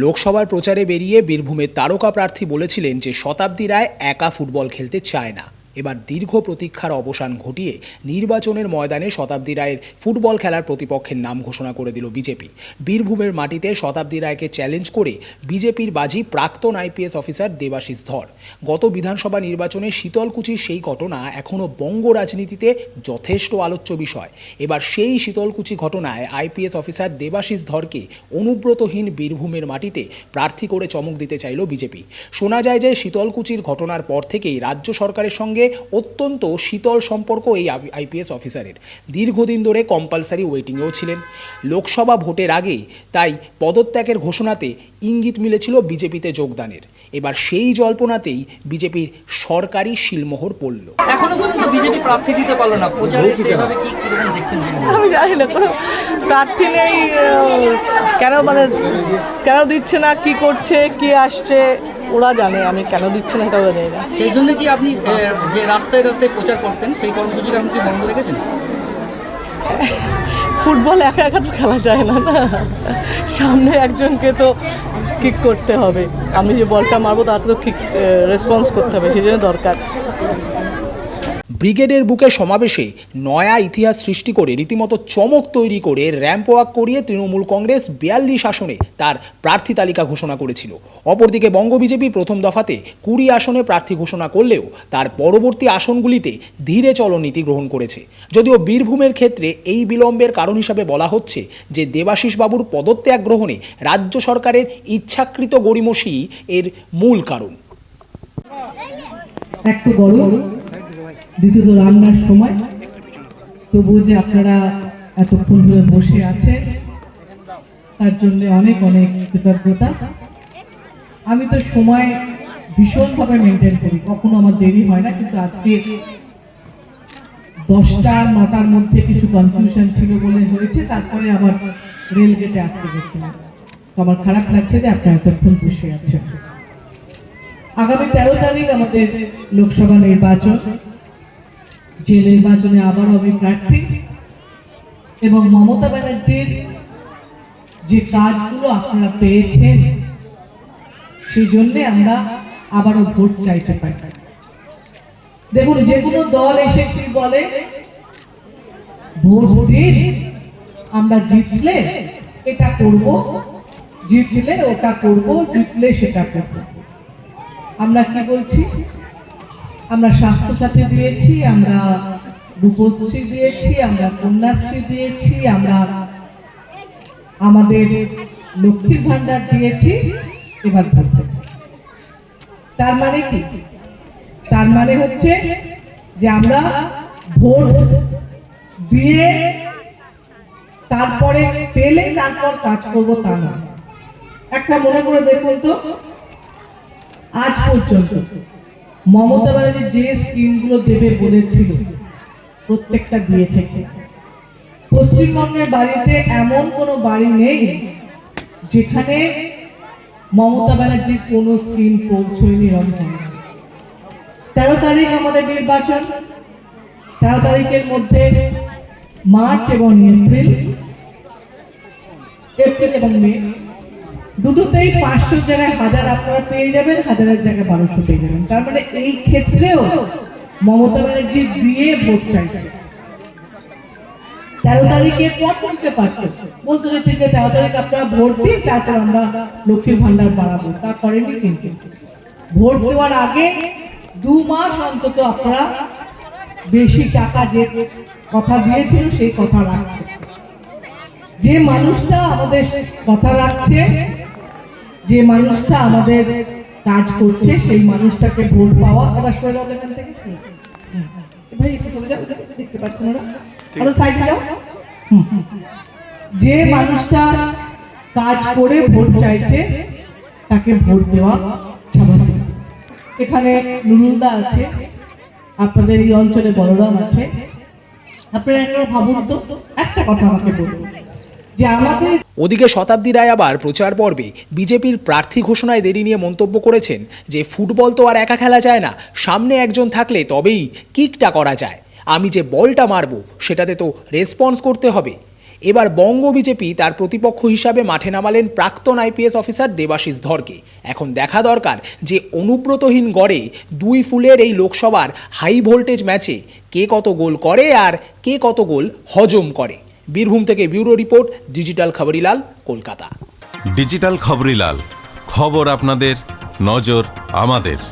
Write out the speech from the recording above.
লোকসভার প্রচারে বেরিয়ে বীরভূমের তারকা প্রার্থী বলেছিলেন যে শতাব্দী রায় একা ফুটবল খেলতে চায় না। এবার দীর্ঘ প্রতীক্ষার অবসান ঘটিয়ে নির্বাচনের ময়দানে শতাব্দী রায়ের ফুটবল খেলার প্রতিপক্ষের নাম ঘোষণা করে দিল বিজেপি। বীরভূমের মাটিতে শতাব্দী রায়কে চ্যালেঞ্জ করে বিজেপির বাজি প্রাক্তন আইপিএস অফিসার দেবাশিস ধর। গত বিধানসভা নির্বাচনে শীতলকুচির সেই ঘটনা এখনও বঙ্গ রাজনীতিতে যথেষ্ট আলোচ্য বিষয়। এবার সেই শীতলকুচি ঘটনায় আইপিএস অফিসার দেবাশিস ধরকে অনুব্রতহীন বীরভূমের মাটিতে প্রার্থী করে চমক দিতে চাইল বিজেপি। শোনা যায় যে শীতলকুচির ঘটনার পর থেকেই রাজ্য সরকারের সঙ্গে অত্যন্ত শীতল সম্পর্ক এই আইপিএস অফিসারের। দীর্ঘদিন ধরে কম্পালসারি ওয়েটিংয়েও ছিলেন। লোকসভা ভোটের আগেই তাই পদত্যাগের ঘোষণাতে ইঙ্গিত মিলেছিল বিজেপিতে যোগদানের। এবার সেই জল্পনাতেই বিজেপির সরকারি শিলমোহর পড়ল। এখনও পর্যন্ত বিজেপি প্রার্থী দিতে পারল না। প্রচারে সেভাবে কি দেখছেন আমি জানি না কোনো প্রার্থী নেই কেন মানে কেন দিচ্ছে না কি করছে কি আসছে? ওরা জানে আমি কেন দিচ্ছি না এটাও জানি না। সেই জন্য কি আপনি যে রাস্তায় রাস্তায় প্রচার করতেন সেই কর্মসূচিটা আপনি কি বন্ধ রেখেছেন? ফুটবল একা একা তো খেলা যায় না না। সামনে একজনকে তো কিক করতে হবে। আমি যে বলটা মারবো তাকে তো কিক রেসপন্স করতে হবে সেই জন্য দরকার। ব্রিগেডের বুকে সমাবেশে নয়া ইতিহাস সৃষ্টি করে রীতিমতো চমক তৈরি করে র্যাম্প ওয়াক করিয়ে তৃণমূল কংগ্রেস বিয়াল্লিশ আসনে তার প্রার্থী তালিকা ঘোষণা করেছিল। অপরদিকে বঙ্গ বিজেপি প্রথম দফাতে কুড়ি আসনে প্রার্থী ঘোষণা করলেও তার পরবর্তী আসনগুলিতে ধীরে চলনীতি গ্রহণ করেছে। যদিও বীরভূমের ক্ষেত্রে এই বিলম্বের কারণ হিসাবে বলা হচ্ছে যে দেবাশিস বাবুর পদত্যাগ গ্রহণে রাজ্য সরকারের ইচ্ছাকৃত গড়িমসি এর মূল কারণ। দ্বিতীয়ত রান্নার সময়। তবুও যে আপনারা এতক্ষণ ধরে বসে আছেন, তার জন্য অনেক অনেক কৃতজ্ঞতা। আমি তো সময় ভীষণভাবে মেনটেন করি। কখনো আমার দেরি হয় না, কিন্তু আজকে দশটা, নটার মধ্যে কিছু কনফিউশন ছিল বলে হয়েছে, তারপরে আবার রেল গেটে আটকে গেছিলাম। তো আমার খারাপ লাগছে যে আপনারা এতক্ষণ বসে আছেন। আগামী তেরো তারিখ আমাদের লোকসভা নির্বাচন। যে নির্বাচনে আবার আমি প্রার্থী এবং মমতা ব্যানার্জির যে কাজগুলো আপনারা পেয়েছেন, সেই জন্য আমরা আবারও ভোট চাইতে পারি। দেখুন, যে কোনো দল এসে কি বলে, ভোট দিন, আমরা জিতলে এটা করব, জিতলে ওটা করব, জিতলে সেটা করব। আমরা কি বলছি? আমরা স্বাস্থ্যসাথী দিয়েছি, আমরা রূপশ্রী দিয়েছি, আমরা কন্যাশ্রী দিয়েছি, আমরা আমাদের লক্ষ্মীর ভান্ডার দিয়েছি, এবার ভোট তার মানে কি? তার মানে হচ্ছে যে আমরা ভোট দিয়ে তারপরে পেলে তারপর কাজ করব তা না। একটা মনে করে দেখুন তো, আজ পর্যন্ত। মমতা ব্যানার্জি যে স্কিমগুলো দেবে বলেছিল, প্রত্যেকটা দিয়েছে। পশ্চিমবঙ্গের বাড়িতে এমন কোনো বাড়ি নেই যেখানে মমতা ব্যানার্জির কোনো স্কিম পৌঁছয়নি এরকম তেরো তারিখ আমাদের নির্বাচন। তেরো তারিখের মধ্যে মার্চ এবং এপ্রিল এপ্রিল এবং মে দুটোতেই পাঁচশো জায়গায় হাজার আপনারা পেয়ে যাবেন, হাজারের জায়গায় বারোশো পেয়ে যাবেন। তার মানে এই ক্ষেত্রেও মমতা ব্যানার্জি দিয়ে ভোট চাইছে। তেরো তারিখে পর করতে পারতো? বলতো আছে তেরো তারিখ আপনারা ভোট দিন তারপর আমরা লক্ষ্মীর ভান্ডার বাড়াবো। তা করেনি কিন্তু। ভোট দেওয়ার আগে দু মাস অন্তত আপনারা বেশি টাকা যে কথা দিয়েছিল সেই কথা রাখছে। যে মানুষটা আমাদের কথা রাখছে যে মানুষটা আমাদের কাজ করছে সেই মানুষটাকে ভোট পাওয়া আবার সরে যাও এখান থেকে ভাই একটু সরে যাও দেখতে পাচ্ছেন ওরা। আরও সাইডে যাও। হুম, হুম। যে মানুষটা কাজ করে ভোট চাইছে তাকে ভোট দেওয়া স্বাভাবিক। এখানে নুরুলদা আছে আপনাদের এই অঞ্চলে বলরাম আছে। আপনারা একটা ভাবুন তো একটা কথা আমাকে বলুন। ওদিকে শতাব্দী রায় আবার প্রচার পর্বে বিজেপির প্রার্থী ঘোষণায় দেরি নিয়ে মন্তব্য করেছেন যে ফুটবল তো আর একা খেলা যায় না, সামনে একজন থাকলে তবেই কিকটা করা যায়। আমি যে বলটা মারবো, সেটাতে তো রেসপন্স করতে হবে। এবার বঙ্গ বিজেপি তার প্রতিপক্ষ হিসাবে মাঠে নামালেন প্রাক্তন আইপিএস অফিসার দেবাশিস ধরকে। এখন দেখা দরকার যে অনুব্রতহীন গড়ে দুই ফুলের এই লোকসভার হাই ভোল্টেজ ম্যাচে কে কত গোল করে আর কে কত গোল হজম করে। বীরভূম থেকে bureau report digital Khaborilal Kolkata. Digital Khaborilal খবর আপনাদের নজর আমাদের।